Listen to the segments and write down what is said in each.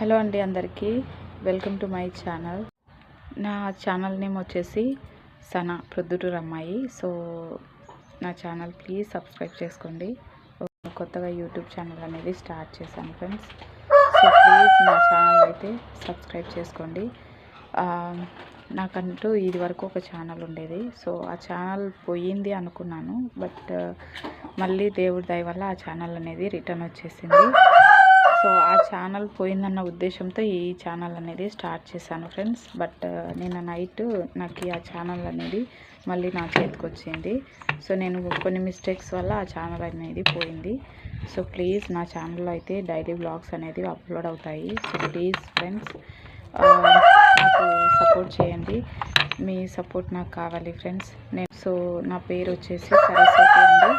Hello అండి అందరికీ. Welcome to my channel. నా ఛానల్ నేమ్ వచ్చేసి సనా ప్రొద్దుటూరు అమ్మాయి. సో నా ఛానల్ ప్లీజ్ సబ్స్క్రైబ్ చేసుకోండి. కొత్తగా యూట్యూబ్ ఛానల్ అనేది స్టార్ట్ చేశాను ఫ్రెండ్స్. సో ప్లీజ్ నా ఛానల్ అయితే సబ్స్క్రైబ్ చేసుకోండి. నాకంటూ ఇది వరకు ఒక ఛానల్ ఉండేది. సో ఆ ఛానల్ పోయింది అనుకున్నాను. బట్ మళ్ళీ దేవుడి దయ వల్ల ఆ ఛానల్ అనేది రిటర్న్ వచ్చేసింది. సో ఆ ఛానల్ పోయిందన్న ఉద్దేశంతో ఈ ఛానల్ అనేది స్టార్ట్ చేశాను ఫ్రెండ్స్. బట్ నిన్న నైట్ నాకు ఆ ఛానల్ అనేది మళ్ళీ నా చేతికి వచ్చింది. సో నేను కొన్ని మిస్టేక్స్ వల్ల ఆ ఛానల్ అనేది పోయింది. సో ప్లీజ్ నా ఛానల్లో అయితే డైలీ బ్లాగ్స్ అనేది అప్లోడ్ అవుతాయి. సో ప్లీజ్ ఫ్రెండ్స్ నాకు సపోర్ట్ చేయండి. మీ సపోర్ట్ నాకు కావాలి ఫ్రెండ్స్. నేను సో నా పేరు వచ్చేసి సరస్వతి అండి.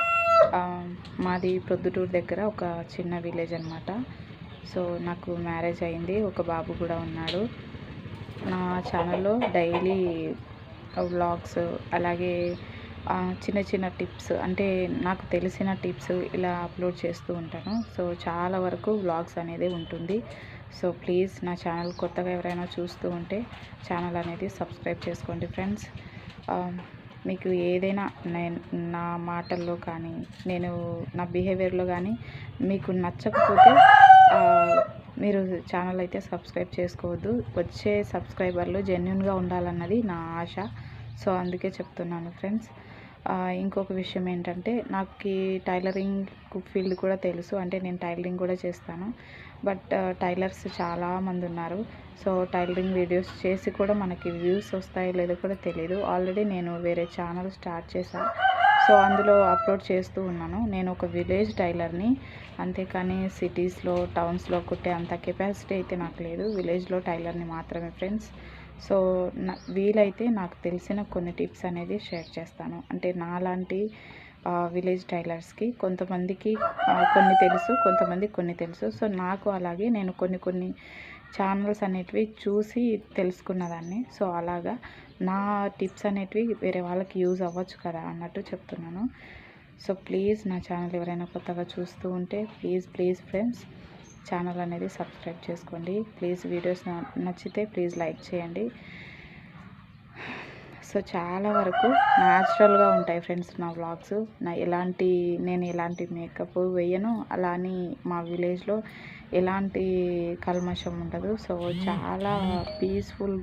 మాది ప్రొద్దుటూరు దగ్గర ఒక చిన్న విలేజ్ అనమాట సో నాకు మ్యారేజ్ అయింది ఒక బాబు కూడా ఉన్నాడు. నా ఛానల్లో డైలీ వ్లాగ్స్ అలాగే చిన్న చిన్న టిప్స్ అంటే నాకు తెలిసిన టిప్స్ ఇలా అప్లోడ్ చేస్తూ ఉంటాను. సో చాలా వరకు వ్లాగ్స్ అనేది ఉంటుంది. సో ప్లీజ్ నా ఛానల్ కొత్తగా ఎవరైనా చూస్తూ ఉంటే ఛానల్ అనేది సబ్స్క్రైబ్ చేసుకోండి ఫ్రెండ్స్. మీకు ఏదైనా నేను నా మాటల్లో కానీ నేను నా బిహేవియర్లో కానీ మీకు నచ్చకపోతే మీరు ఛానల్ అయితే సబ్స్క్రైబ్ చేసుకోవద్దు. వచ్చే సబ్స్క్రైబర్లు జెన్యున్గా ఉండాలన్నది నా ఆశ. సో అందుకే చెప్తున్నాను ఫ్రెండ్స్. ఇంకొక విషయం ఏంటంటే నాకు టైలరింగ్ ఫీల్డ్ కూడా తెలుసు. అంటే నేను టైలరింగ్ కూడా చేస్తాను. బట్ టైలర్స్ చాలామంది ఉన్నారు. సో టైలరింగ్ వీడియోస్ చేసి కూడా మనకి వ్యూస్ వస్తాయో లేదో కూడా తెలియదు ఆల్రెడీ నేను వేరే ఛానల్ స్టార్ట్ చేశాను సో అందులో అప్లోడ్ చేస్తూ ఉన్నాను. నేను ఒక విలేజ్ టైలర్ని. అంతేకాని సిటీస్లో టౌన్స్లో కుట్టే అంత కెపాసిటీ అయితే నాకు లేదు. విలేజ్లో టైలర్ని మాత్రమే ఫ్రెండ్స్. సో నా వీలైతే నాకు తెలిసిన కొన్ని టిప్స్ అనేది షేర్ చేస్తాను. అంటే నాలాంటి విలేజ్ టైలర్స్కి కొంతమందికి కొన్ని తెలుసు కొంతమంది కొన్ని తెలుసు. సో నాకు అలాగే నేను కొన్ని కొన్ని ఛానల్స్ అనేటివి చూసి తెలుసుకున్నదాన్ని. సో అలాగా నా టిప్స్ అనేటివి వేరే వాళ్ళకి యూజ్ అవ్వచ్చు కదా అన్నట్టు చెప్తున్నాను. సో ప్లీజ్ నా ఛానల్ ఎవరైనా కొత్తగా చూస్తూ ఉంటే ప్లీజ్ ప్లీజ్ ఫ్రెండ్స్ ఛానల్ అనేది సబ్స్క్రైబ్ చేసుకోండి. ప్లీజ్ వీడియోస్ నచ్చితే ప్లీజ్ లైక్ చేయండి. సో చాలా వరకు న్యాచురల్గా ఉంటాయి ఫ్రెండ్స్ నా వ్లాగ్స్. నా ఎలాంటి నేను ఎలాంటి మేకప్ వేయను అలా అని మా విలేజ్లో ఎలాంటి కల్మషం ఉండదు. సో చాలా పీస్ఫుల్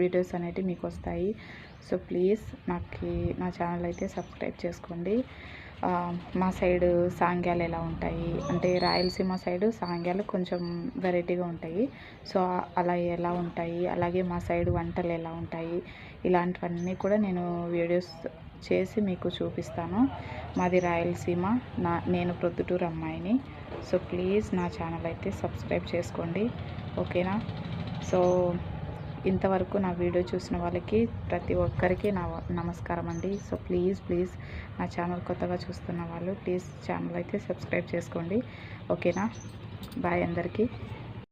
వీడియోస్ అనేవి మీకు వస్తాయి. సో ప్లీజ్ నాకు నా ఛానల్ అయితే సబ్స్క్రైబ్ చేసుకోండి. మా సైడ్ సాంగ్యాలు ఎలా ఉంటాయి? అంటే రాయలసీమ సైడ్ సాంగ్యాలు కొంచెం వెరైటీగా ఉంటాయి. సో అలా ఎలా ఉంటాయి? అలాగే మా సైడ్ వంటలు ఎలా ఉంటాయి? ఇలాంటివన్నీ కూడా నేను వీడియోస్ చేసి మీకు చూపిస్తాను. మాది రాయలసీమ. నా నేను ప్రొద్దుటూరు అమ్మాయిని. సో ప్లీజ్ నా ఛానల్ అయితే సబ్స్క్రైబ్ చేసుకోండి. ఓకేనా? సో ఇంతవరకు నా వీడియో చూసిన వాళ్ళకి ప్రతి ఒక్కరికి నా నమస్కారం అండి. సో ప్లీజ్ ప్లీజ్ నా ఛానల్ కొత్తగా చూస్తున్న వాళ్ళు ప్లీజ్ ఛానల్ అయితే సబ్స్క్రైబ్ చేసుకోండి. ఓకేనా బాయ్ అందరికీ.